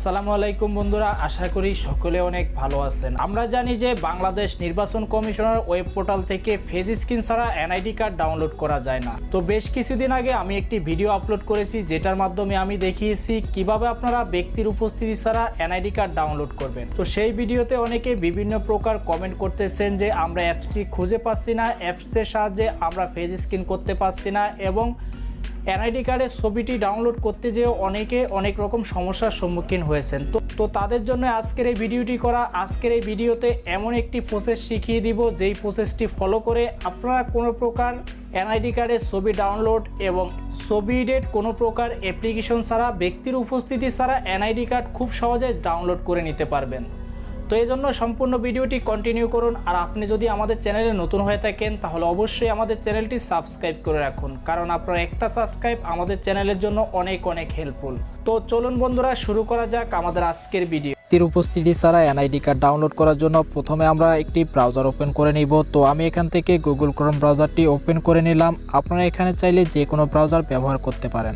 আসসালামু আলাইকুম বন্ধুরা, আশা করি সকলে অনেক ভালো আছেন। আমরা জানি যে বাংলাদেশ নির্বাচন কমিশনার ওয়েব পোর্টাল থেকে ফেজ স্ক্রিন ছাড়া এনআইডি কার্ড ডাউনলোড করা যায় না। তো বেশ কিছুদিন আগে আমি একটি ভিডিও আপলোড করেছি, যেটার মাধ্যমে আমি দেখিয়েছি কীভাবে আপনারা ব্যক্তির উপস্থিতি ছাড়া এনআইডি কার্ড ডাউনলোড করবেন। তো সেই ভিডিওতে অনেকে বিভিন্ন প্রকার কমেন্ট করতেছেন যে, আমরা অ্যাপসটি খুঁজে পাচ্ছি না, অ্যাপসের সাহায্যে আমরা ফেজ স্ক্রিন করতে পারছি না এবং এনআইডি কার্ডের ছবিটি ডাউনলোড করতে যেয়ে অনেকে অনেক রকম সমস্যার সম্মুখীন হয়েছেন। তো তো তাদের জন্য আজকের এই ভিডিওটি করা, আজকের এই ভিডিওতে এমন একটি প্রসেস শিখিয়ে দিব, যেই প্রসেসটি ফলো করে আপনারা কোনো প্রকার এনআইডি কার্ডের ছবি ডাউনলোড এবং ছবি ডেট কোনো প্রকার অ্যাপ্লিকেশন ছাড়া, ব্যক্তির উপস্থিতি ছাড়া এনআইডি কার্ড খুব সহজে ডাউনলোড করে নিতে পারবেন। তো এই জন্য সম্পূর্ণ ভিডিওটি কন্টিনিউ করুন। আর আপনি যদি আমাদের চ্যানেলে নতুন হয়ে থাকেন, তাহলে অবশ্যই আমাদের চ্যানেলটি সাবস্ক্রাইব করে রাখুন। কারণ আপনার একটা সাবস্ক্রাইব আমাদের চ্যানেলের জন্য অনেক অনেক হেল্পফুল তো চলুন বন্ধুরা, শুরু করা যাক আমাদের আজকের ভিডিও ব্যক্তির উপস্থিতি ছাড়া এনআইডি কার্ড ডাউনলোড করার জন্য প্রথমে আমরা একটি ব্রাউজার ওপেন করে নিব। তো আমি এখান থেকে গুগল ক্রোম ব্রাউজারটি ওপেন করে নিলাম। আপনারা এখানে চাইলে যে কোনো ব্রাউজার ব্যবহার করতে পারেন।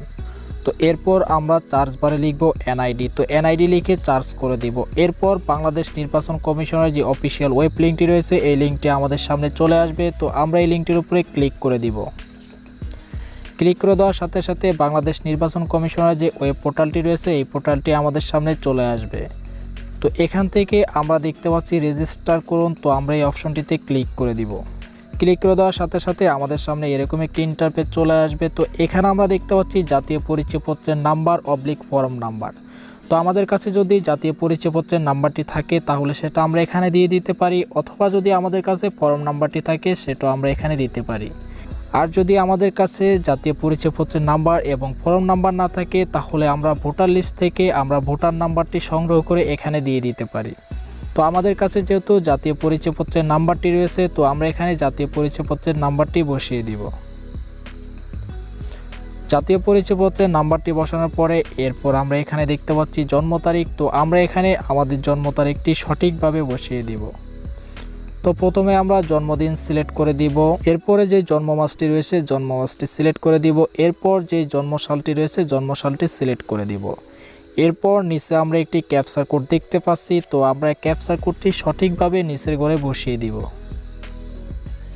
তো এরপর আমরা চার্জ বারে লিখব এনআইডি তো এনআইডি লিখে চার্জ করে দিব। এরপর বাংলাদেশ নির্বাচন কমিশনের যে অফিসিয়াল ওয়েব লিঙ্কটি রয়েছে, এই লিঙ্কটি আমাদের সামনে চলে আসবে। তো আমরা এই লিঙ্কটির উপরে ক্লিক করে দিব। ক্লিক করে দেওয়ার সাথে সাথে বাংলাদেশ নির্বাচন কমিশনের যে ওয়েব পোর্টালটি রয়েছে, এই পোর্টালটি আমাদের সামনে চলে আসবে। তো এখান থেকে আমরা দেখতে পাচ্ছি রেজিস্টার করুন, তো আমরা এই অপশনটিতে ক্লিক করে দিব। ক্লিক করে দেওয়ার সাথে সাথে আমাদের সামনে এরকম একটি ইন্টারপেজ চলে আসবে। তো এখানে আমরা দেখতে পাচ্ছি জাতীয় পরিচয়পত্রের নাম্বার অবলিক ফর্ম নাম্বার তো আমাদের কাছে যদি জাতীয় পরিচয়পত্রের নাম্বারটি থাকে, তাহলে সেটা আমরা এখানে দিয়ে দিতে পারি। অথবা যদি আমাদের কাছে ফর্ম নাম্বারটি থাকে সেটা আমরা এখানে দিতে পারি। আর যদি আমাদের কাছে জাতীয় পরিচয়পত্রের নাম্বার এবং ফর্ম নাম্বার না থাকে, তাহলে আমরা ভোটার লিস্ট থেকে আমরা ভোটার নাম্বারটি সংগ্রহ করে এখানে দিয়ে দিতে পারি। তো আমাদের কাছে যেহেতু জাতীয় পরিচয়পত্রের নাম্বারটি রয়েছে, তো আমরা এখানে জাতীয় পরিচয়পত্রের নাম্বারটি বসিয়ে দিব। জাতীয় পরিচয়পত্রের নাম্বারটি বসানোর পরে এরপর আমরা এখানে দেখতে পাচ্ছি জন্ম তারিখ, তো আমরা এখানে আমাদের জন্ম তারিখটি সঠিকভাবে বসিয়ে দিব। তো প্রথমে আমরা জন্মদিন সিলেক্ট করে দিব, এরপরে যে জন্ম মাসটি রয়েছে জন্ম মাসটি সিলেক্ট করে দিব, এরপর যে জন্মসালটি রয়েছে জন্মসালটি সিলেক্ট করে দিব। এরপর নিচে আমরা একটি ক্যাপচার কোড দেখতে পাচ্ছি, তো আমরা ক্যাপচার কোডটি সঠিকভাবে নিচের ঘরে বসিয়ে দিব।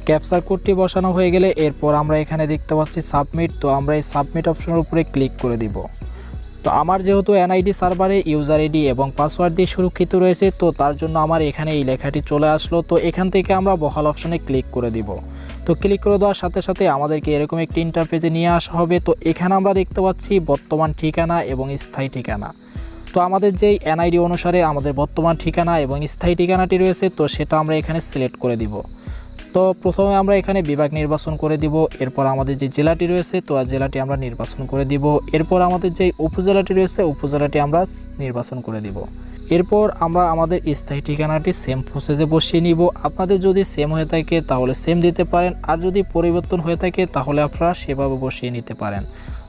ক্যাপচার কোডটি বসানো হয়ে গেলে এরপর আমরা এখানে দেখতে পাচ্ছি সাবমিট, তো আমরা এই সাবমিট অপশনের উপরে ক্লিক করে দিব। তো আমার যেহেতু এনআইডি সার্ভারে ইউজার আইডি এবং পাসওয়ার্ড দিয়ে সুরক্ষিত রয়েছে, তো তার জন্য আমার এখানে এই লেখাটি চলে আসলো, তো এখান থেকে আমরা বহাল অপশনে ক্লিক করে দিব। তো ক্লিক করে দেওয়ার সাথে সাথে আমাদেরকে এরকম একটি ইন্টারফেসে নিয়ে আসা হবে। তো এখানে আমরা দেখতে পাচ্ছি বর্তমান ঠিকানা এবং স্থায়ী ঠিকানা। তো আমাদের যেই এনআইডি অনুসারে আমাদের বর্তমান ঠিকানা এবং স্থায়ী ঠিকানাটি রয়েছে, তো সেটা আমরা এখানে সিলেক্ট করে দিব। তো প্রথমে আমরা এখানে বিভাগ নির্বাচন করে দিব, এরপর আমাদের যে জেলাটি রয়েছে, তো জেলাটি আমরা নির্বাচন করে দিব। এরপর আমাদের যে উপজেলাটি রয়েছে, উপজেলাটি আমরা নির্বাচন করে দিব। এরপর আমরা আমাদের স্থায়ী ঠিকানাটি সেম প্রসেসে বসিয়ে নিব। আপনাদের যদি সেম হয়ে থাকে তাহলে সেম দিতে পারেন, আর যদি পরিবর্তন হয়ে থাকে তাহলে আপনারা সেভাবে বসিয়ে নিতে পারেন।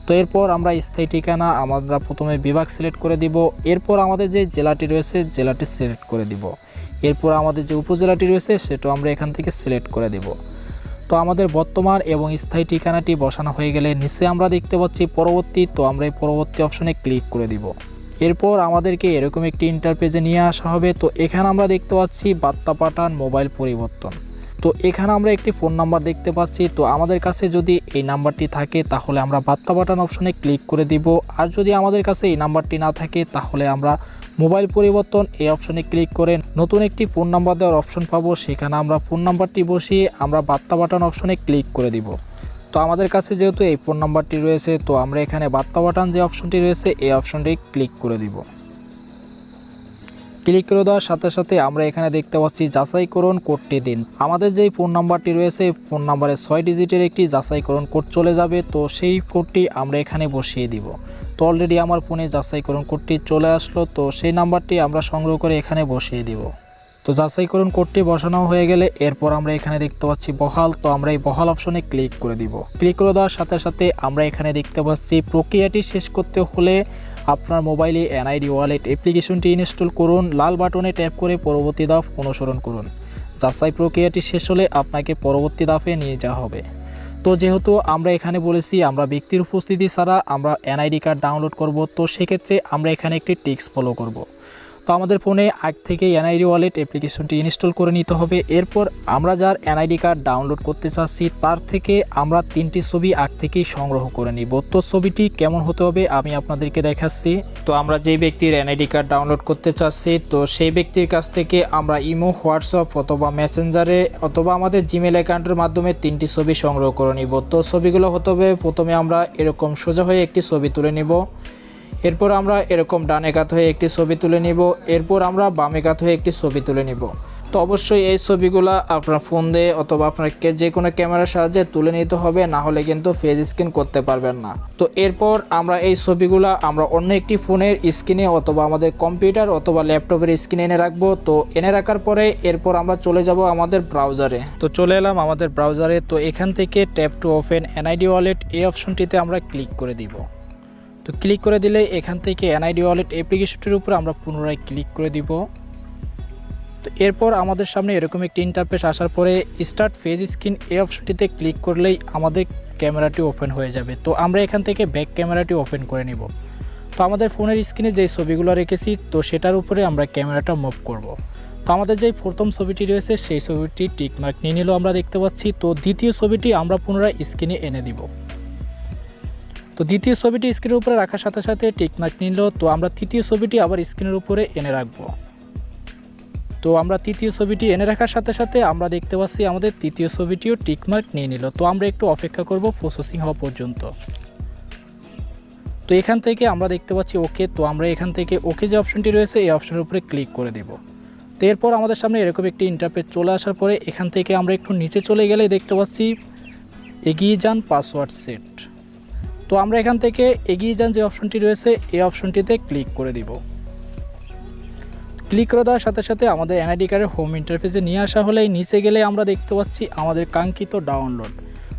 তো এরপর আমরা স্থায়ী ঠিকানা আমরা প্রথমে বিভাগ সিলেক্ট করে দিব। এরপর আমাদের যে জেলাটি রয়েছে, জেলাটি সিলেক্ট করে দিব। এরপর আমাদের যে উপজেলাটি রয়েছে, সেটাও আমরা এখান থেকে সিলেক্ট করে দেব। তো আমাদের বর্তমান এবং স্থায়ী ঠিকানাটি বসানো হয়ে গেলে নিচে আমরা দেখতে পাচ্ছি পরবর্তী, তো আমরা এই পরবর্তী অপশনে ক্লিক করে দিব। এরপর আমাদেরকে এরকম একটি ইন্টারপেজে নিয়ে আসা হবে। তো এখানে আমরা দেখতে পাচ্ছি বার্তা পাঠান মোবাইল পরিবর্তন। তো এখানে আমরা একটি ফোন নাম্বার দেখতে পাচ্ছি। তো আমাদের কাছে যদি এই নাম্বারটি থাকে, তাহলে আমরা বার্তা পাঠান অপশনে ক্লিক করে দিব। আর যদি আমাদের কাছে এই নাম্বারটি না থাকে, তাহলে আমরা মোবাইল পরিবর্তন এই অপশনে ক্লিক করে নতুন একটি ফোন নাম্বার দেওয়ার অপশন পাবো। সেখানে আমরা ফোন নাম্বারটি বসিয়ে আমরা বার্তা বাটন অপশনে ক্লিক করে দিব। তো আমাদের কাছে যেহেতু এই ফোন নাম্বারটি রয়েছে, তো আমরা এখানে বার্তা বাটন যে অপশনটি রয়েছে, এই অপশনটি ক্লিক করে দিব। ক্লিক করে দেওয়ার সাথে সাথে আমরা এখানে দেখতে পাচ্ছি, যাচাইকরণ কোডটি দিন। আমাদের যেই ফোন নাম্বারটি রয়েছে ফোন নাম্বারে ছয় ডিজিটের একটি যাচাইকরণ কোড চলে যাবে, তো সেই কোডটি আমরা এখানে বসিয়ে দিব। তো অলরেডি আমার ফোনে যাচাইকরণ কোডটি চলে আসলো, তো সেই নাম্বারটি আমরা সংগ্রহ করে এখানে বসিয়ে দিব। তো যাচাইকরণ কোডটি বসানো হয়ে গেলে এরপর আমরা এখানে দেখতে পাচ্ছি বহাল, তো আমরা এই বহাল অপশনে ক্লিক করে দিব। ক্লিক করে দেওয়ার সাথে সাথে আমরা এখানে দেখতে পাচ্ছি প্রক্রিয়াটি শেষ করতে হলে আপনার মোবাইলে এনআইডি ওয়ালেট অ্যাপ্লিকেশনটি ইনস্টল করুন, লাল বাটনে ট্যাপ করে পরবর্তী ধাপ অনুসরণ করুন। যাচাই প্রক্রিয়াটি শেষ হলে আপনাকে পরবর্তী ধাপে নিয়ে যাওয়া হবে। তো যেহেতু আমরা এখানে বলেছি আমরা ব্যক্তির উপস্থিতি ছাড়া আমরা এনআইডি কার্ড ডাউনলোড করব, তো সেক্ষেত্রে আমরা এখানে একটি টিক্স ফলো করব। তো আমাদের ফোনে আগ থেকে এনআইডি ওয়ালেট অ্যাপ্লিকেশনটি ইনস্টল করে নিতে হবে। এরপর আমরা যার এনআইডি কার্ড ডাউনলোড করতে চাচ্ছি, তার থেকে আমরা তিনটি ছবি আগ থেকেই সংগ্রহ করে নিব। তো ছবিটি কেমন হতে হবে আমি আপনাদেরকে দেখাচ্ছি। তো আমরা যেই ব্যক্তির এনআইডি কার্ড ডাউনলোড করতে চাচ্ছি, তো সেই ব্যক্তির কাছ থেকে আমরা ইমো, হোয়াটসঅ্যাপ অথবা মেসেঞ্জারে অথবা আমাদের জিমেল অ্যাকাউন্টের মাধ্যমে তিনটি ছবি সংগ্রহ করে নিব। তো ছবিগুলো হতে হবে, প্রথমে আমরা এরকম সোজা হয়ে একটি ছবি তুলে নিব। এরপর আমরা এরকম ডানে কাত হয়ে একটি ছবি তুলে নিব, এরপর আমরা বামে কাত হয়ে একটি ছবি তুলে নিব। তো অবশ্যই এই ছবিগুলো আপনার ফোন দিয়ে অথবা আপনাকে যে কোনো ক্যামেরার সাহায্যে তুলে নিতে হবে, না হলে কিন্তু ফেজ স্ক্রিন করতে পারবেন না। তো এরপর আমরা এই ছবিগুলো আমরা অন্য একটি ফোনের স্ক্রিনে অথবা আমাদের কম্পিউটার অথবা ল্যাপটপের স্ক্রিনে এনে রাখব। তো এনে রাখার পরে এরপর আমরা চলে যাব আমাদের ব্রাউজারে। তো চলে এলাম আমাদের ব্রাউজারে। তো এখান থেকে tap to open NID wallet, এই অপশনটিতে আমরা ক্লিক করে দিব। তো ক্লিক করে দিলে এখান থেকে এনআইডি ওয়ালেট অ্যাপ্লিকেশনটির উপর আমরা পুনরায় ক্লিক করে দিব। তো এরপর আমাদের সামনে এরকম একটি ইন্টারফেস আসার পরে স্টার্ট ফেজ স্ক্রিন এই অপশনটিতে ক্লিক করলেই আমাদের ক্যামেরাটি ওপেন হয়ে যাবে। তো আমরা এখান থেকে ব্যাক ক্যামেরাটি ওপেন করে নিব। তো আমাদের ফোনের স্ক্রিনে যেই ছবিগুলো রেখেছি, তো সেটার উপরে আমরা ক্যামেরাটা মুভ করব। তো আমাদের যেই প্রথম ছবিটি রয়েছে, সেই ছবিটি টিকমার্ক নিয়ে নিলেও আমরা দেখতে পাচ্ছি। তো দ্বিতীয় ছবিটি আমরা পুনরায় স্ক্রিনে এনে দিব। তো দ্বিতীয় ছবিটি স্ক্রিনের উপরে রাখার সাথে সাথে টিকমার্ক নিল। তো আমরা তৃতীয় ছবিটি আবার স্ক্রিনের উপরে এনে রাখব। তো আমরা তৃতীয় ছবিটি এনে রাখার সাথে সাথে আমরা দেখতে পাচ্ছি আমাদের তৃতীয় ছবিটিও টিকমার্ক নিয়ে নিল। তো আমরা একটু অপেক্ষা করব প্রসেসিং হওয়া পর্যন্ত। তো এখান থেকে আমরা দেখতে পাচ্ছি ওকে তো আমরা এখান থেকে ওকে যে অপশনটি রয়েছে, এই অপশনের উপরে ক্লিক করে দেব। তো এরপর আমাদের সামনে এরকম একটি ইন্টারপেজ চলে আসার পরে এখান থেকে আমরা একটু নিচে চলে গেলে দেখতে পাচ্ছি এগিয়ে যান পাসওয়ার্ড সেট তো আমরা এখান থেকে এগিয়ে যান যে অপশনটি রয়েছে, এই অপশনটিতে ক্লিক করে দিব। ক্লিক করে দেওয়ার সাথে সাথে আমাদের এনআইডি কার্ডের হোম ইন্টারফেসে নিয়ে আসা হলে নিচে গেলে আমরা দেখতে পাচ্ছি আমাদের কাঙ্ক্ষিত ডাউনলোড।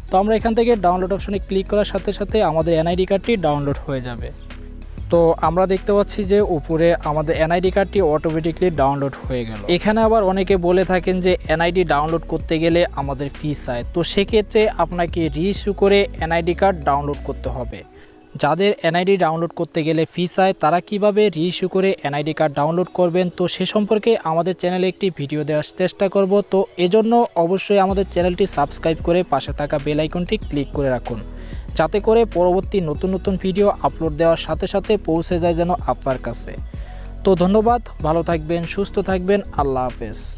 তো আমরা এখান থেকে ডাউনলোড অপশনে ক্লিক করার সাথে সাথে আমাদের এনআইডি কার্ডটি ডাউনলোড হয়ে যাবে। তো আমরা দেখতে পাচ্ছি যে উপরে আমাদের এনআইডি কার্ডটি অটোমেটিকলি ডাউনলোড হয়ে গেল। এখানে আবার অনেকে বলে থাকেন যে এনআইডি ডাউনলোড করতে গেলে আমাদের ফি চায় তো সেক্ষেত্রে আপনাকে রিইস্যু করে এনআইডি কার্ড ডাউনলোড করতে হবে। যাদের এনআইডি ডাউনলোড করতে গেলে ফি চায় তারা কীভাবে রিইস্যু করে এনআইডি কার্ড ডাউনলোড করবেন? তো সে সম্পর্কে আমাদের চ্যানেলে একটি ভিডিও দেওয়ার চেষ্টা করব। তো এজন্য অবশ্যই আমাদের চ্যানেলটি সাবস্ক্রাইব করে পাশে থাকা বেল আইকনটি ক্লিক করে রাখুন। যাতে করে পরবর্তী নতুন নতুন ভিডিও আপলোড দেওয়ার সাথে সাথে পৌঁছে যায় যেন আপনার কাছে। তো ধন্যবাদ, ভালো থাকবেন, সুস্থ থাকবেন, আল্লাহ হাফেজ।